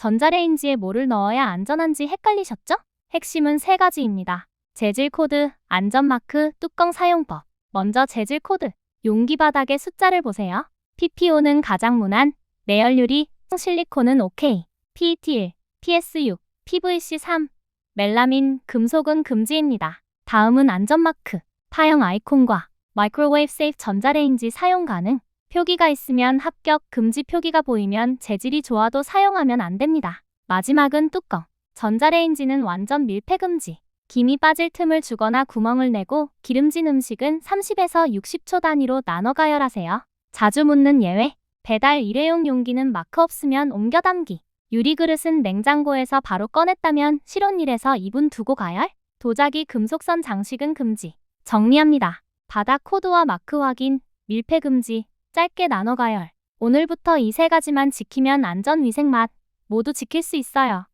전자레인지에 뭐를 넣어야 안전한지 헷갈리셨죠? 핵심은 세 가지입니다. 재질 코드, 안전 마크, 뚜껑 사용법. 먼저 재질 코드. 용기 바닥의 숫자를 보세요. PPO는 가장 무난, 내열유리, 실리콘은 OK, PET1, PS6, PVC3, 멜라민, 금속은 금지입니다. 다음은 안전 마크. 타형 아이콘과 마이크로웨이브 세이프 전자레인지 사용 가능. 표기가 있으면 합격, 금지 표기가 보이면 재질이 좋아도 사용하면 안 됩니다. 마지막은 뚜껑. 전자레인지는 완전 밀폐 금지. 김이 빠질 틈을 주거나 구멍을 내고 기름진 음식은 30에서 60초 단위로 나눠 가열하세요. 자주 묻는 예외. 배달 일회용 용기는 마크 없으면 옮겨 담기. 유리 그릇은 냉장고에서 바로 꺼냈다면 실온일에서 2분 두고 가열. 도자기 금속선 장식은 금지. 정리합니다. 바닥 코드와 마크 확인, 밀폐 금지, 짧게 나눠 가열. 오늘부터 이 세 가지만 지키면 안전 위생 맛 모두 지킬 수 있어요.